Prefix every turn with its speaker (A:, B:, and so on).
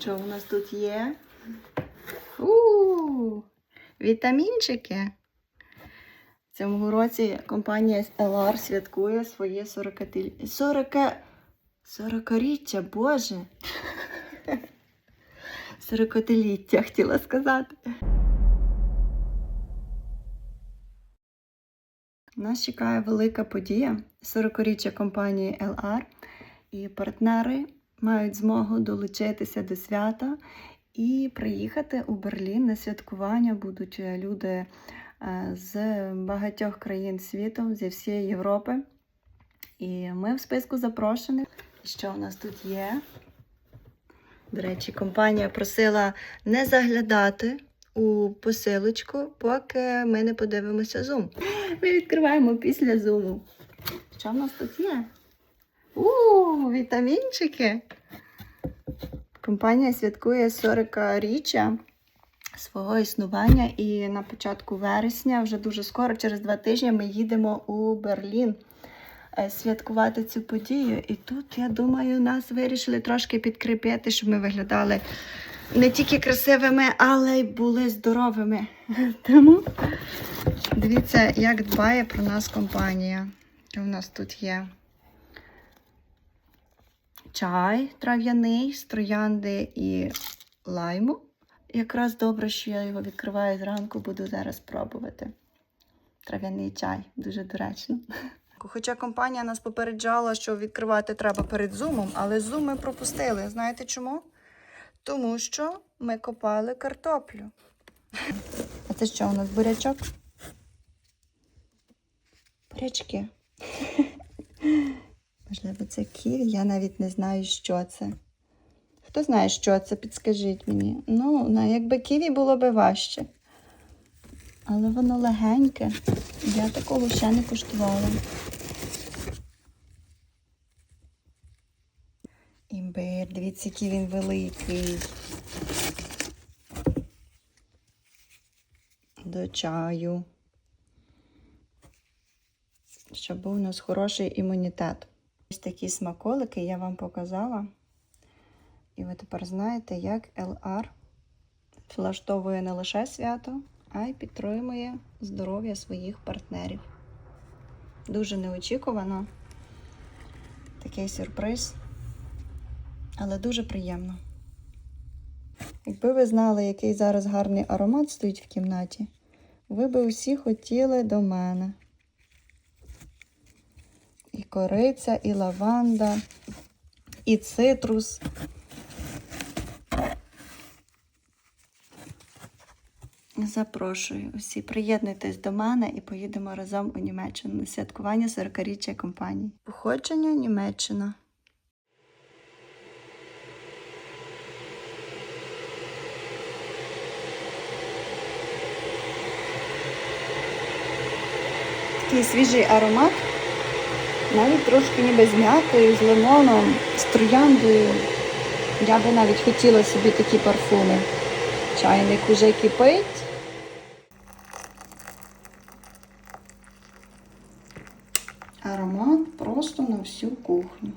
A: Що у нас тут є? У вітамінчики. В цьому році компанія LR святкує своє 40 40 40-річчя, боже. 40-ліття, хотіла сказати. Нас чекає велика подія 40-річчя компанії LR, і партнери мають змогу долучитися до свята і приїхати у Берлін на святкування. Будуть люди е, з багатьох країн світу, зі всієї Європи. І ми в списку запрошених. Що у нас тут є? До речі, компанія просила не заглядати у посилочку, поки ми не подивимося зум. Ми відкриваємо після зуму. Що в нас тут є? У, вітамінчики. Компанія святкує 40-річчя свого існування, і на початку вересня, вже дуже скоро, через два тижні, ми їдемо у Берлін е, святкувати цю подію. І тут, я думаю, нас вирішили трошки підкріпити, щоб ми виглядали не тільки красивими, але й були здоровими. Тому дивіться, як дбає про нас компанія. В нас тут є? Чай трав'яний з троянди і лайму. Якраз добре, що я його відкриваю зранку, буду зараз пробувати. Трав'яний чай, дуже доречно. Хоча компанія нас попереджала, що відкривати треба перед зумом, але зум ми пропустили. Знаєте чому? Тому що ми копали картоплю. А це що у нас бурячок? Бурячки. Можливо, це ківі, я навіть не знаю, що це. Хто знає, що це, підскажіть мені. Ну, якби ківі було би важче. Але воно легеньке. Я такого ще не куштувала. Імбир, дивіться, який він великий. До чаю. Щоб був у нас хороший імунітет. Ось такі смаколики я вам показала. І ви тепер знаєте, як LR влаштовує не лише свято, а й підтримує здоров'я своїх партнерів. Дуже неочікувано. Такий сюрприз, але дуже приємно. Якби ви знали, який зараз гарний аромат стоїть в кімнаті, ви би усі хотіли до мене. І кориця, і лаванда, і цитрус. Запрошую усі, приєднуйтесь до мене і поїдемо разом у Німеччину на святкування 40-річчя компанії. Походження Німеччина. Такий свіжий аромат. Навіть трошки ніби з м'ятою, з лимоном, з трояндою. Я би навіть хотіла собі такі парфуми. Чайник уже кипить. Аромат просто на всю кухню.